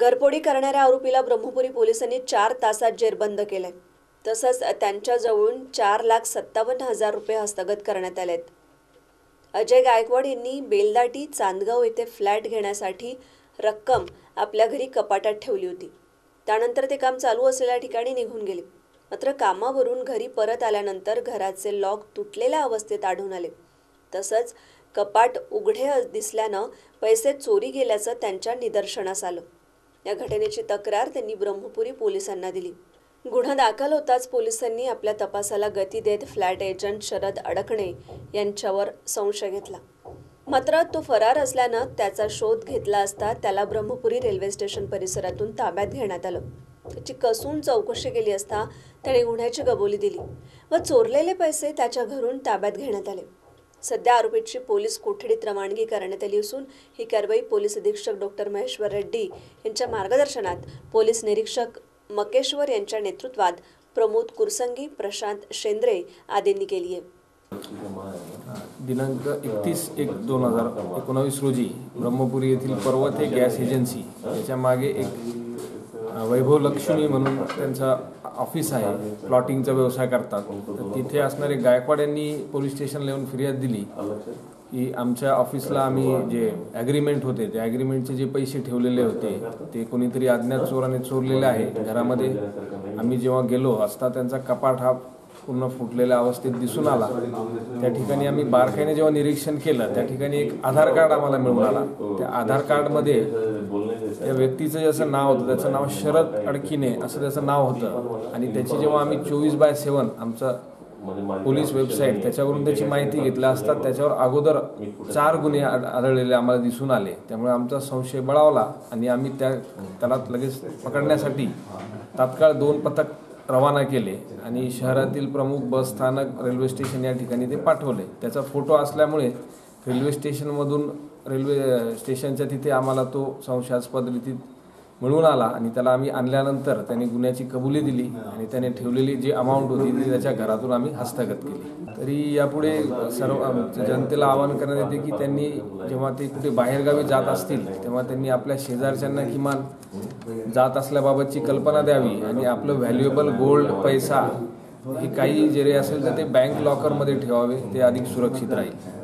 घरपोडी करणाऱ्या आरोपीला ब्रह्मपुरी पोलिसांनी चार तासात जेरबंद केलंय. तसंच त्यांच्याजवळून चार लाख सत्तावन्न हजार रुपये हस्तगत करण्यात आलेत. अजय गायकवाड यांनी बेलदाटी चांदगाव येथे फ्लॅट घेण्यासाठी रक्कम आपल्या घरी कपाटात ठेवली होती. त्यानंतर ते काम चालू असलेल्या ठिकाणी निघून गेले. मात्र कामावरून घरी परत आल्यानंतर घराचे लॉक तुटलेल्या अवस्थेत आढळून आले. तसंच कपाट उघडे दिसल्यानं पैसे चोरी गेल्याचं त्यांच्या निदर्शनास आलं. या घटनेची तक्रार त्यांनी ब्रह्मपुरी पोलिसांना दिली. गुन्हा दाखल होताच पोलिसांनी आपल्या तपासाला गती देत फ्लॅट एजंट शरद अडकणे यांच्यावर संशय घेतला. मात्र तो फरार असल्यानं त्याचा शोध घेतला असता त्याला ब्रह्मपुरी रेल्वे स्टेशन परिसरातून ताब्यात घेण्यात आलं. त्याची कसून चौकशी केली असता त्याने गुन्ह्याची कबुली दिली व चोरलेले पैसे त्याच्या घरून ताब्यात घेण्यात आले. सध्या आरोपीची पोलीस कोठडीत रवानगी करण्यात आली असून ही कारवाई पोलीस अधीक्षक डॉक्टर महेश्वर रेड्डी यांच्या मार्गदर्शनात पोलीस निरीक्षक मकेश्वर यांच्या नेतृत्वात प्रमोद कुरसंगी प्रशांत शेंद्रे आदींनी केली आहे. दिनांक एकतीस एक दोन हजार एकोणावीस रोजी ब्रह्मपुरी येथील पर्वत हे गॅस एजन्सी याच्या मागे एक वैभव लक्ष्मी म्हणून त्यांचा ऑफिस आहे. प्लॉटिंगचा व्यवसाय करतात. तर तिथे असणारे गायकवाड यांनी पोलीस स्टेशनला येऊन फिर्याद दिली की आमच्या ऑफिसला आम्ही जे ॲग्रीमेंट होते त्या ॲग्रीमेंटचे जे पैसे ठेवलेले होते ते कोणीतरी अज्ञात चोराने चोरलेले आहे घरामध्ये. आम्ही जेव्हा गेलो असता त्यांचा कपाट हा पूर्ण फुटलेल्या अवस्थेत दिसून आला. त्या ठिकाणी आम्ही बारकाईने जेव्हा निरीक्षण केलं त्या ठिकाणी एक आधार कार्ड आम्हाला मिळून आला. त्या आधार कार्डमध्ये त्या व्यक्तीचं जसं नाव होतं त्याचं नाव शरद अडकिने असं त्याचं नाव होतं. आणि त्याची जेव्हा आम्ही चोवीस बाय सेवन आमचं पोलीस वेबसाईट त्याच्यावरून त्याची माहिती घेतल्या असता त्याच्यावर अगोदर चार गुन्हे आढळलेले आम्हाला दिसून आले. त्यामुळे आमचा संशय बळावला आणि आम्ही त्या त्याला लगेच पकडण्यासाठी तात्काळ दोन पथक रवाना केले आणि शहरातील प्रमुख बस स्थानक रेल्वे स्टेशन या ठिकाणी ते पाठवले. त्याचा फोटो असल्यामुळे रेल्वे स्टेशनमधून रेल्वे स्टेशनच्या तिथे आम्हाला तो संशयास्पद रीतीत मिळून आला आणि त्याला आम्ही आणल्यानंतर त्याने गुन्ह्याची कबुली दिली आणि त्याने ठेवलेली जी अमाऊंट होती ती त्याच्या घरातून आम्ही हस्तगत केली. तरी यापुढे सर्व जनतेला आवाहन करण्यात येते की त्यांनी जेव्हा ते कुठे बाहेरगावी जात असतील तेव्हा त्यांनी आपल्या शेजारच्यांना किमान जात असल्याबाबतची कल्पना द्यावी आणि आपलं व्हॅल्युएबल गोल्ड पैसा हे काही जरी असेल तर ते बँक लॉकरमध्ये ठेवावे ते अधिक सुरक्षित राहील.